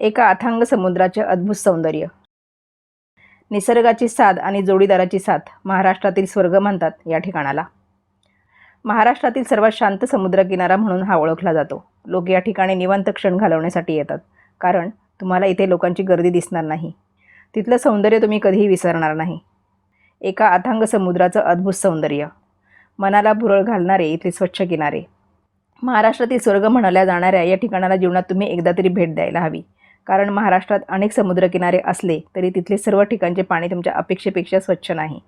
एका अथांग समुद्राचे अद्भुत सौंदर्य. निसर्गाची साथ आणि जोडीदाराची साथ महाराष्ट्रातील स्वर्ग म्हणतात या ठिकाणाला. महाराष्ट्रातील सर्वात शांत समुद्रकिनारा म्हणून हा ओळखला जातो. लोक या ठिकाणी निवांत क्षण घालवण्यासाठी येतात. कारण तुम्हाला इथे लोकांची गर्दी दिसणार नाही. तिथलं सौंदर्य तुम्ही कधीही विसरणार नाही. एका अथांग समुद्राचं अद्भुत सौंदर्य. मनाला भुरळ घालणारे इथले स्वच्छ किनारे. महाराष्ट्रातील स्वर्ग म्हणाल्या जाणाऱ्या या ठिकाणाला जीवनात तुम्ही एकदा तरी भेट द्यायला हवी. कारण महाराष्ट्रात अनेक समुद्रकिनारे असले तरी तिथले सर्व ठिकाणचे पाणी तुमच्या अपेक्षेपेक्षा स्वच्छ नाही.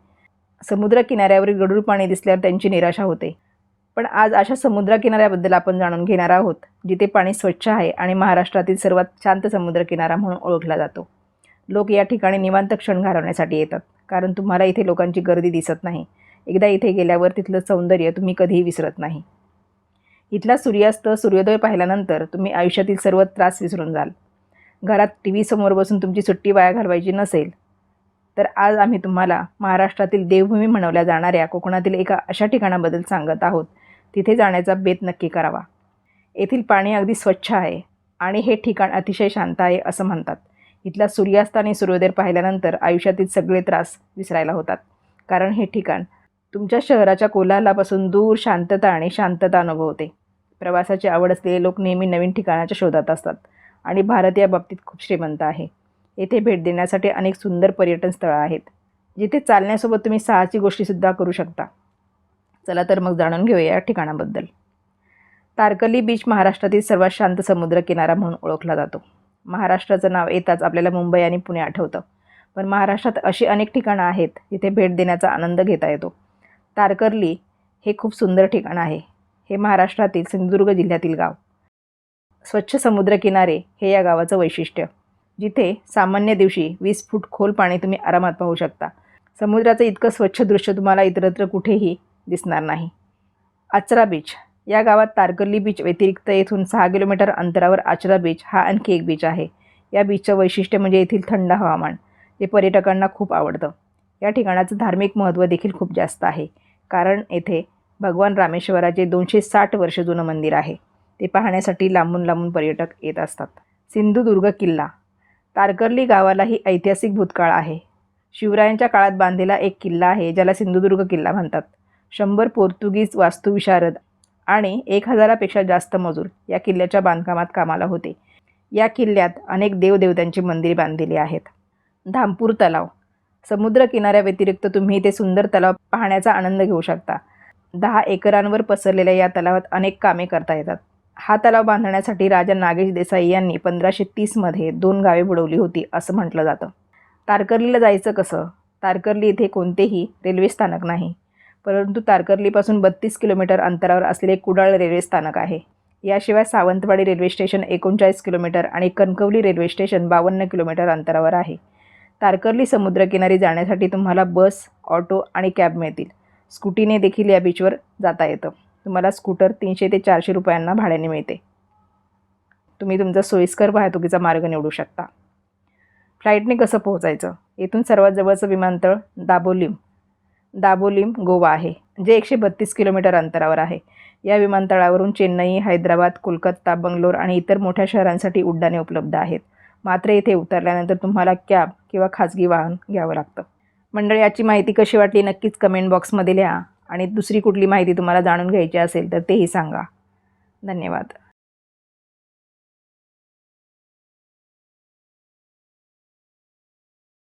समुद्रकिनाऱ्यावरील गढूळ पाणी दिसल्यावर त्यांची निराशा होते. पण आज अशा समुद्रकिनाऱ्याबद्दल आपण जाणून घेणार आहोत जिथे पाणी स्वच्छ आहे आणि महाराष्ट्रातील सर्वात शांत समुद्रकिनारा म्हणून ओळखला जातो. लोक या ठिकाणी निवांत क्षण घालवण्यासाठी येतात कारण तुम्हाला इथे लोकांची गर्दी दिसत नाही. एकदा इथे गेल्यावर तिथलं सौंदर्य तुम्ही कधीही विसरत नाही. इथला सूर्यास्त सूर्योदय पाहिल्यानंतर तुम्ही आयुष्यातील सर्व त्रास विसरून जाल. घरात टी व्ही समोर बसून तुमची सुट्टी वाया घालवायची नसेल तर आज आम्ही तुम्हाला महाराष्ट्रातील देवभूमी म्हणवल्या जाणाऱ्या कोकणातील एका अशा ठिकाणाबद्दल सांगत आहोत. तिथे जाण्याचा बेत नक्की करावा. येथील पाणी अगदी स्वच्छ आहे आणि हे ठिकाण अतिशय शांत आहे असं म्हणतात. इथला सूर्यास्त आणि सूर्योदय पाहिल्यानंतर आयुष्यातील सगळे त्रास विसरायला होतात. कारण हे ठिकाण तुमच्या शहराच्या कोलाहलापासून दूर शांतता आणि शांतता अनुभवते. प्रवासाची आवड असलेले लोक नेहमी नवीन ठिकाणाच्या शोधात असतात. आणि भारत या बाबतीत खूप श्रीमंत आहे. येथे भेट देण्यासाठी अनेक सुंदर पर्यटन स्थळं आहेत. जिथे चालण्यासोबत तुम्ही सहाची गोष्टीसुद्धा करू शकता. चला तर मग जाणून घेऊया या ठिकाणाबद्दल. तारकर्ली बीच महाराष्ट्रातील सर्वात शांत समुद्रकिनारा म्हणून ओळखला जातो. महाराष्ट्राचं नाव येताच आपल्याला मुंबई आणि पुणे आठवतं. पण महाराष्ट्रात अशी अनेक ठिकाणं आहेत जिथे भेट देण्याचा आनंद घेता येतो. तारकर्ली हे खूप सुंदर ठिकाण आहे. हे महाराष्ट्रातील सिंधुदुर्ग जिल्ह्यातील गाव. स्वच्छ समुद्रकिनारे हे या गावाचं वैशिष्ट्य. जिथे सामान्य दिवशी वीस फूट खोल पाणी तुम्ही आरामात पाहू शकता. समुद्राचं इतकं स्वच्छ दृश्य तुम्हाला इतरत्र कुठेही दिसणार नाही. आचरा बीच. या गावात तारकर्ली बीच व्यतिरिक्त येथून सहा किलोमीटर अंतरावर आचरा बीच हा आणखी एक बीच आहे. या बीचचं वैशिष्ट्य म्हणजे येथील थंड हवामान जे पर्यटकांना खूप आवडतं. या ठिकाणाचं धार्मिक महत्त्व देखील खूप जास्त आहे. कारण येथे भगवान रामेश्वराचे दोनशे साठ वर्ष जुनं मंदिर आहे. ते पाहण्यासाठी लांबून लांबून पर्यटक येत असतात. सिंधुदुर्ग किल्ला. तारकर्ली गावालाही ऐतिहासिक भूतकाळ आहे. शिवरायांच्या काळात बांधलेला एक किल्ला आहे ज्याला सिंधुदुर्ग किल्ला म्हणतात. शंभर पोर्तुगीज वास्तुविशारद आणि एक हजारापेक्षा जास्त मजूर या किल्ल्याच्या बांधकामात कामाला होते. या किल्ल्यात अनेक देवदेवतांची मंदिरे बांधलेली आहेत. धामपूर तलाव. समुद्र किनाऱ्याव्यतिरिक्त तुम्ही इथे सुंदर तलाव पाहण्याचा आनंद घेऊ शकता. दहा एकरांवर पसरलेल्या या तलावात अनेक कामे करता येतात. हा तलाव बांधण्यासाठी राजा नागेश देसाई यांनी पंधराशे तीसमध्ये दोन गावे बुडवली होती असं म्हटलं जातं. तारकर्लीला जायचं कसं? तारकर्ली इथे कोणतेही रेल्वे स्थानक नाही. परंतु तारकर्लीपासून बत्तीस किलोमीटर अंतरावर असलेले कुडाळ रेल्वे स्थानक आहे. याशिवाय सावंतवाडी रेल्वे स्टेशन एकोणचाळीस किलोमीटर आणि कणकवली रेल्वे स्टेशन बावन्न किलोमीटर अंतरावर आहे. तारकर्ली समुद्रकिनारी जाण्यासाठी तुम्हाला बस ऑटो आणि कॅब मिळतील. स्कूटीने देखील या बीचवर जाता येतं. तुम्हाला स्कूटर तीनशे ते चारशे रुपयांना भाड्याने मिळते. तुम्ही तुमचा सोयीस्कर वाहतुकीचा मार्ग निवडू शकता. फ्लाईटने कसं पोहोचायचं? येथून सर्वात जवळचं विमानतळ दाबोलीम. दाबोलीम गोवा आहे जे एकशे बत्तीस किलोमीटर अंतरावर आहे. या विमानतळावरून चेन्नई हैदराबाद कोलकाता बंगलोर आणि इतर मोठ्या शहरांसाठी उड्डाणे उपलब्ध आहेत. मात्र येथे उतरल्यानंतर तुम्हाला कॅब किंवा खाजगी वाहन घ्यावं लागतं. मंडळी याची माहिती कशी वाटली नक्कीच कमेंट बॉक्समध्ये लिहा. आणि दुसरी कुठली माहिती तुम्हाला जाणून घ्यायची असेल तर तेही सांगा. धन्यवाद.